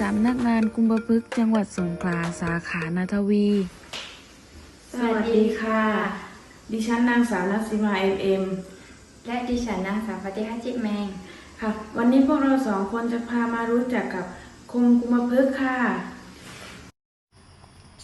สำนักงานกุมภพฤกษ์จังหวัดสงขลาสาขานาทวี สวัสดีค่ะ ดิฉันนางสาวนัสซิมาเอ็มเอ็มและดิฉันนางสาวปฏิฮัจิตแมง ค่ะ วันนี้พวกเราสองคนจะพามารู้จักกับคุมกุมภพฤกษ์ค่ะ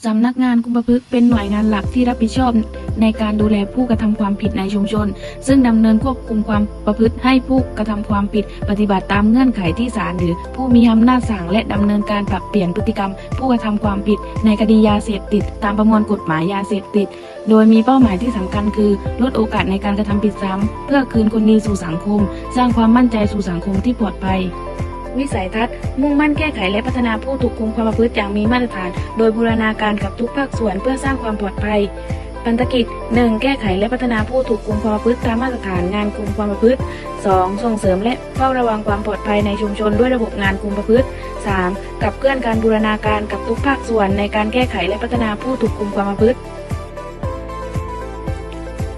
สำนักงานกุมภพฤกษ์เป็นหน่วยงานหลักที่รับผิดชอบในการดูแลผู้กระทำความผิดในชุมชน ซึ่งดำเนินควบคุมความประพฤติให้ผู้กระทำความผิดปฏิบัติตามเงื่อนไขที่ศาลหรือ ผู้มีอำนาจสั่งและดำเนินการปรับเปลี่ยนพฤติกรรม ผู้กระทำความผิดในคดียาเสพติด ตามประมวลกฎหมายยาเสพติด โดยมีเป้าหมายที่สำคัญคือ ลดโอกาสในการกระทำผิดซ้ำเพื่อคืนคนดีสู่สังคม สร้างความมั่นใจสู่สังคมที่ปลอดภัย วิสัยทัศน์ มุ่งมั่นแก้ไขและพัฒนาผู้ถูกคุมความประพฤติอย่างมีมาตรฐาน โดยบูรณาการกับทุกภาคส่วนเพื่อสร้างความปลอดภัยพันธกิจ 1. แก้ไขและพัฒนาผู้ถูกคุมความประพฤติตามมาตรฐานงานคุมความประพฤติ 2. ส่งเสริมและเฝ้าระวังความปลอดภัยในชุมชนด้วยระบบงานคุมประพฤติ 3. กับเคลื่อนการบูรณาการกับทุกภาคส่วนในการแก้ไขและพัฒนาผู้ถูกคุมความประพฤติ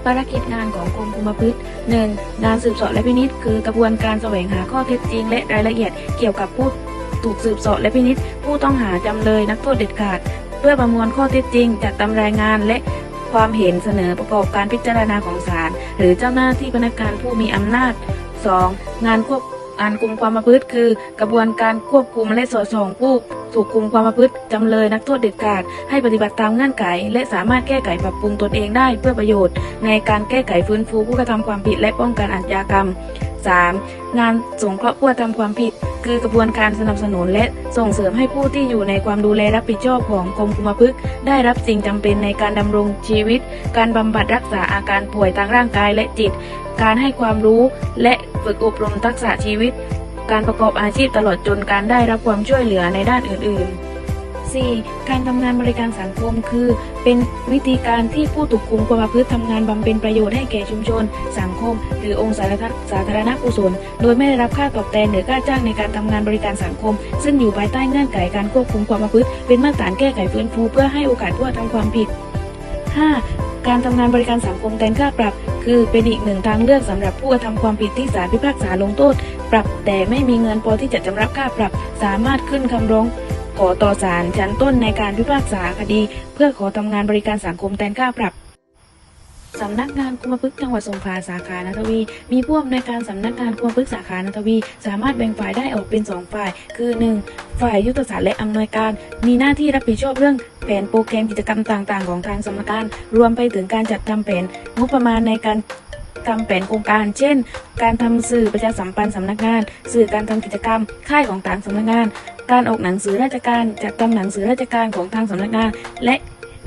ภารกิจงานของกรมคุมประพฤติ 1. งานสืบสาะและพินิษคือกระบวนการแสวงหาข้อเท็จจริง และรายละเอียดเกี่ยวกับผู้ถูกสืบสาะและพินิษผู้ต้องหาจำเลยนักโทษเด็ดขาด เพื่อประมวลข้อเท็จจริงจัดทำรายงานและความเห็นเสนอประกอบการพิจารณาของศาลหรือเจ้าหน้าที่พนักงานผู้มีอำนาจ 2. งานควบงานคุมความประพฤติคือกระบวนการควบคุมและสอดส่องผู้ ถูกคุมความประพฤติจำเลยนักโทษเด็ดขาด ให้ปฏิบัติตามเงื่อนไข และสามารถแก้ไขปรับปรุงตนเองได้เพื่อประโยชน์ ในการแก้ไขฟื้นฟูผู้กระทำความผิดและป้องกันอาชญากรรม 3. งานสงเคราะห์ผู้กระทำความผิด คือกระบวนการสนับสนุนและส่งเสริมให้ผู้ที่อยู่ในความดูแลรับผิดชอบของกรมคุมประพฤกษ์ได้รับสิ่งจำเป็นในการดำรงชีวิต การบำบัดรักษาอาการป่วยทางร่างกายและจิต การให้ความรู้และฝึกอบรมทักษะชีวิต การประกอบอาชีพตลอดจนการได้รับความช่วยเหลือในด้านอื่น ๆ 4. การทำงานบริการสังคมคือ เป็นวิธีการที่ผู้ถูกคุมความประพฤติทำงานบำเพ็ญประโยชน์ให้แก่ชุมชน สังคม หรือองค์สาธารณสาธารณกุศล โดยไม่ได้รับค่าตอบแทนหรือค่าจ้างในการทำงานบริการสังคม ซึ่งอยู่ภายใต้เงื่อนไขการควบคุมความประพฤติ เป็นมาตรฐานแก้ไขฟื้นฟูเพื่อให้โอกาสผู้กระทำความผิด 5. การทำงานบริการสังคมแทนค่าปรับ คือเป็นอีกหนึ่งทางเลือกสำหรับผู้กระทำความผิดที่ศาลพิพากษาลงโทษ ปรับแต่ไม่มีเงินพอที่จะจำรับค่าปรับ สามารถขึ้นคำร้องขอต่อศาลชั้นต้นในการพิพากษาคดี เพื่อขอทำงานบริการสังคมแทนค่าปรับ สำนักงานคุมพฤกษ์จังหวัดสงขลาสาขานาทวี มีผู้อำนวยการสำนักงานคุมพฤกษ์สาขานาทวี สามารถแบ่งฝ่ายได้ออกเป็น 2 ฝ่าย คือ 1. ฝ่ายยุทธศาสตร์และอำนวยการ มีหน้าที่รับผิดชอบเรื่องแผนโปรแกรมกิจกรรมต่างๆ ของทางสำนักงานรวมไปถึงการจัดทำแผนงบประมาณในการทำแผนโครงการ เช่น การทำสื่อประชาสัมพันธ์สำนักงาน สื่อการทำกิจกรรม ค่ายของทางสำนักงาน การออกหนังสือราชการ จัดทำหนังสือราชการของทางสำนักงาน และ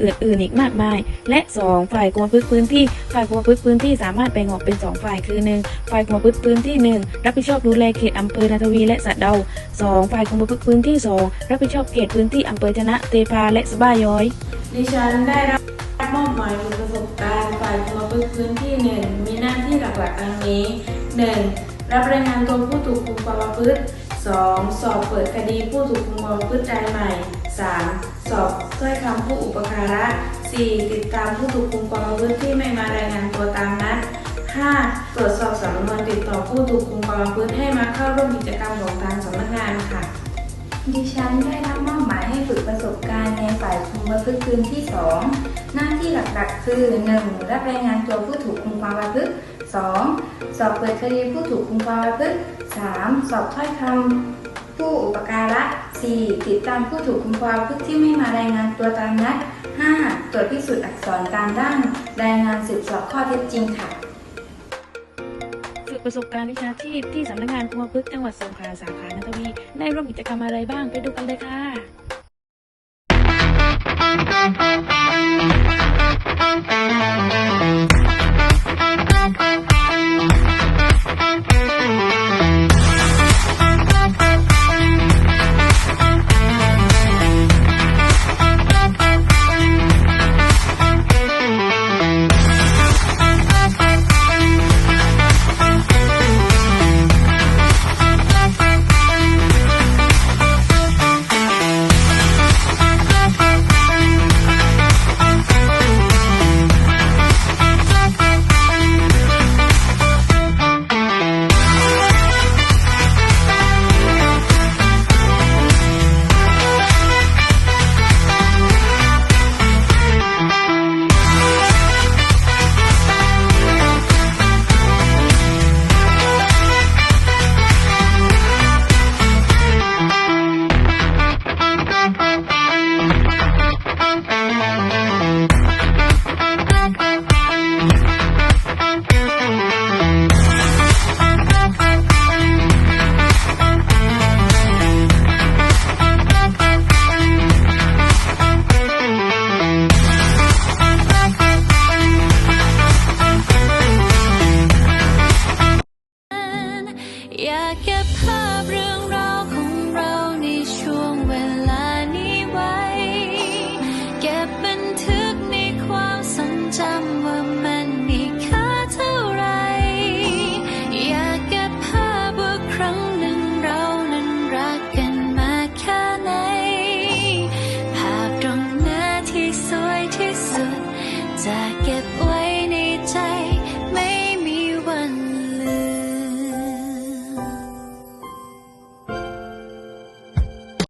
อื่นๆอีกมากมาย และ 2 ฝ่ายกรมพฤกษ์พื้นที่ ฝ่ายกรมพฤกษ์พื้นที่สามารถแบ่งออกเป็น 2 ฝ่ายคือ 1 ฝ่ายกรมพฤกษ์พื้นที่ 1 รับผิดชอบดูแลเขตอำเภอนาทวีและสะเดา 2 ฝ่ายกรมพฤกษ์พื้นที่ 2 รับผิดชอบเขตพื้นที่อำเภอชนะเตพาและสะบ้าย้อย ดิฉันได้รับมอบหมายประสบการณ์ฝ่ายคุมประพฤติพื้นที่หนึ่งมีหน้าที่หลักๆดังนี้ 1. รับรายงานตัวผู้ถูกคุมความประพฤติ 2. สอบเปิดคดีผู้ถูกคุมความประพฤติรายใหม่ 3. สอบถ้อยคำผู้อุปการะ 4. ติดตามผู้ถูกคุมความประพฤติที่ไม่มารายงานตัวตามนัด 5. ตรวจสอบสำนวนติดต่อผู้ถูกคุมความประพฤติให้มาเข้าร่วมกิจกรรมของทางสำนักงานค่ะ ดิฉันได้รับมอบหมายให้ฝึกประสบการณ์ในฝ่ายคุมประพฤติพื้นที่ 2 หน้าที่หลักๆ คือ 1. รับรายงานตัวผู้ถูกคุมความประพฤติ 2. สอบเปิดคดีผู้ถูกคุมความประพฤติ 3. สอบถ้อยคำ ผู้อุปการะ 4. ติดตามผู้ถูกคุมความพฤติที่ไม่มารายงานตัวตามนัด 5. ตรวจพิสูจน์อักษรตามด้านรายงานสืบสอบข้อเท็จจริงค่ะฝึกประสบการณ์วิชาชีพที่สำนักงานคุมพฤกษ์จังหวัดสงขลาสาขานาทวีได้ร่วมกิจกรรมอะไรบ้างไปดูกันเลยค่ะเ Yeah. 在